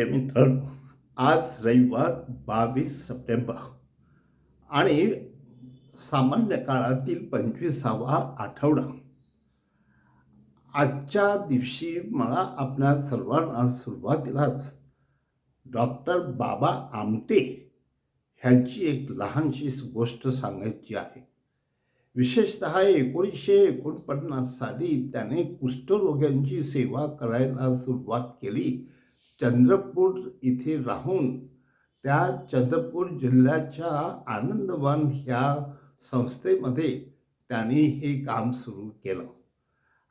प्रिय मित्र आज रविवार बावीस सप्टेंबर आणि सामान्य काळातील पंचवीसावा आठवडा. आजच्या दिवशी मला आपल्या सर्वांना सुरुवातीलाच डॉक्टर बाबा आमटे ह्यांची एक लहानशी गोष्ट सांगायची आहे. विशेषतः एकोणीसशे एकोणपन्नास साली त्याने कुष्ठरोग्यांची सेवा करायला सुरुवात केली. चंद्रपूर इथे राहून त्या चंद्रपूर जिल्ह्याच्या आनंदवन ह्या संस्थेमध्ये त्यांनी हे काम सुरू केलं.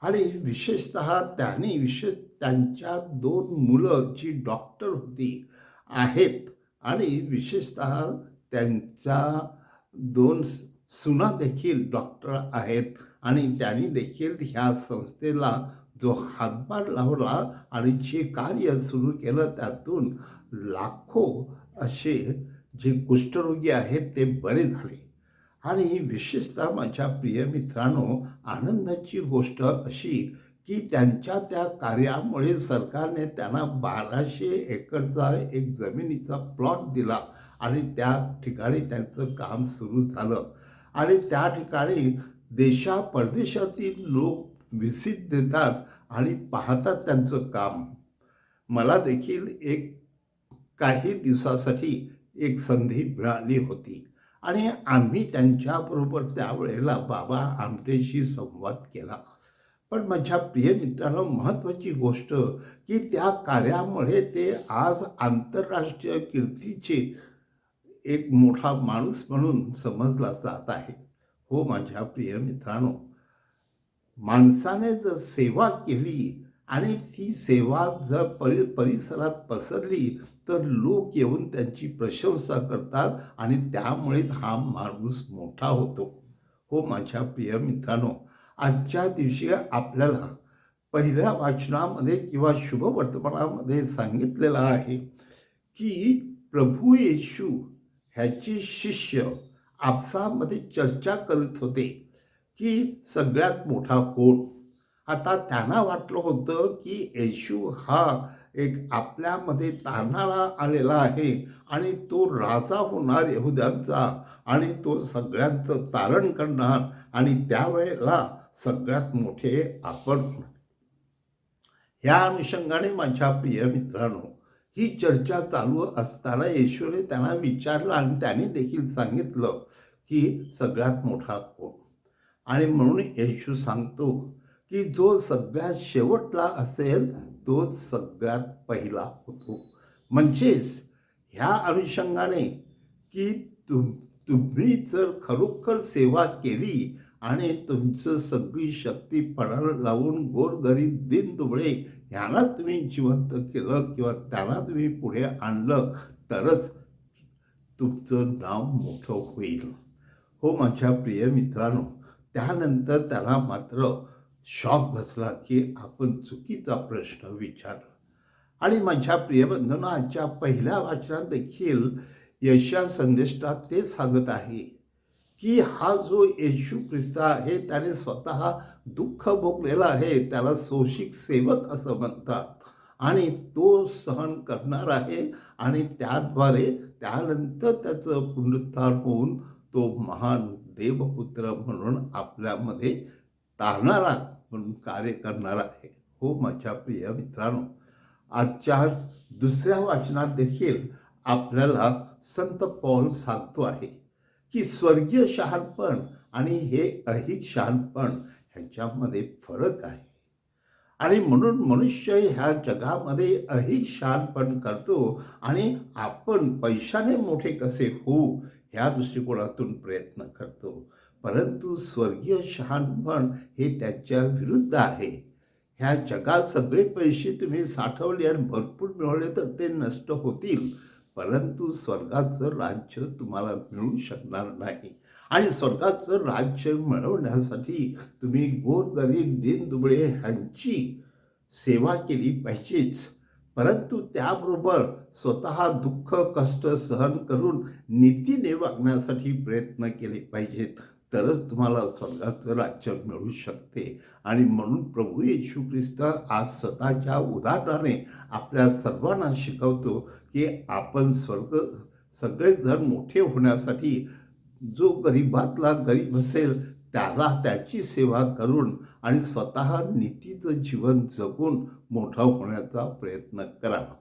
आणि विशेषतः त्यांनी विशेष त्यांच्या दोन मुलं जी डॉक्टर होती आहेत. आणि विशेषतः त्यांच्या दोन सुना देखील डॉक्टर आहेत. आणि त्यांनी देखील ह्या संस्थेला जो हातभार लावला आणि जे कार्य सुरू केलं त्यातून लाखो असे जे कुष्ठरोगी आहेत ते बरे झाले. आणि विशेषतः माझ्या प्रिय मित्रांनो आनंदाची गोष्ट अशी की त्यांच्या त्या कार्यामुळे सरकारने त्यांना बाराशे एकरचा एक जमिनीचा प्लॉट दिला आणि त्या ठिकाणी त्यांचं काम सुरू झालं. आणि त्या ठिकाणी देशा परदेशातील लोक विसित देतात आणि पाहतात त्यांचं काम. मला देखील एक काही दिवसासाठी एक संधी मिळाली होती. आणि आम्ही त्यांच्याबरोबर त्यावेळेला बाबा आमटेशी संवाद केला. पण माझ्या प्रिय मित्रांनो महत्त्वाची गोष्ट की त्या कार्यामुळे ते आज आंतरराष्ट्रीय कीर्तीचे एक मोठा माणूस म्हणून समजला जात आहे. हो माझ्या प्रिय मित्रांनो. माणसाने जर सेवा केली आणि ती सेवा जर परि परिसरात पसरली तर लोक येऊन त्यांची प्रशंसा करतात आणि त्यामुळेच हा माणूस मोठा होतो. हो माझ्या प्रिय मित्रांनो आजच्या दिवशी आपल्याला पहिल्या वाचनामध्ये किंवा शुभवर्तमानामध्ये सांगितलेलं आहे की प्रभू येशू ह्याचे शिष्य आपसामध्ये चर्चा करत होते. की सगळ्यात मोठा कोण? आता त्यांना वाटलं होतं की येशू हा एक आपल्यामध्ये तारणारा आलेला आहे आणि तो राजा होणार यहुद्यांचा आणि तो सगळ्यांचं तारण करणार आणि त्यावेळेला सगळ्यात मोठे आपण ह्या अनुषंगाने माझ्या प्रिय मित्रांनो ही चर्चा चालू असताना येशूने त्यांना विचारलं आणि त्याने देखील सांगितलं की सगळ्यात मोठा कोण? आणि म्हणून येशू सांगतो की जो सगळ्यात शेवटला असेल तोच सगळ्यात पहिला होतो. म्हणजेच ह्या अनुषंगाने की तुम तुम्ही जर खरोखर सेवा केली आणि तुमचं सगळी शक्ती पणाला लावून गोरगरीब दिन दुबळे ह्यांना तुम्ही जिवंत केलं किंवा त्यांना तुम्ही पुढे आणलं तरच तुमचं नाव मोठं होईल. हो माझ्या प्रिय मित्रांनो त्यानंतर त्याला मात्र शॉक बसला की आपण चुकीचा प्रश्न विचारला. आणि माझ्या प्रियबंधनाच्या पहिल्या वाचनात देखील यशा संदेशात ते सांगत आहे की हा जो येशू ख्रिस्त आहे त्याने स्वतः दुःख भोगलेला आहे त्याला सोशिक सेवक असं म्हणतात. आणि तो सहन करणार आहे आणि त्याद्वारे त्यानंतर त्याचं पुनरुत्थान होऊन तो महान देवपुत्र म्हणून आपल्यामध्ये तारणारा म्हणून कार्य करणार आहे. हो माझ्या प्रिय मित्रांनो आजच्या दुसऱ्या वाचनात देखील आपल्याला संत पौल सांगतो आहे की स्वर्गीय शहाणपण आणि हे अहिक शहाणपण ह्याच्यामध्ये फरक आहे. आणि म्हणून मनुष्य ह्या जगामध्ये अहिक शहाणपण करतो आणि आपण पैशाने मोठे कसे होऊ ह्या दृष्टिकोनातून प्रयत्न करतो. परंतु स्वर्गीय शहाणपण हे त्याच्या विरुद्ध आहे. ह्या जगात सगळे पैसे तुम्ही साठवले आणि भरपूर मिळवले तर ते नष्ट होतील. परंतु स्वर्गाचं राज्य तुम्हाला मिळू शकणार नाही. आणि स्वर्गाचं राज्य मिळवण्यासाठी तुम्ही गोरगरीब दीनदुबळे ह्यांची सेवा केली पाहिजेच. परंतु त्याबरोबर स्वतः दुःख कष्ट सहन करून नीतीने वागण्यासाठी प्रयत्न केले पाहिजेत. तरच तुम्हाला स्वर्गाचं राज्य मिळू शकते. आणि म्हणून प्रभू येशू ख्रिस्त आज स्वतःच्या उदाहरणाने आपल्या सर्वांना शिकवतो की आपण स्वर्ग सगळेजण मोठे होण्यासाठी जो गरिबातला गरीब असेल त्याला त्याची सेवा करून आणि स्वतः नीतीचं जीवन जगून मोठा होण्याचा प्रयत्न करावा.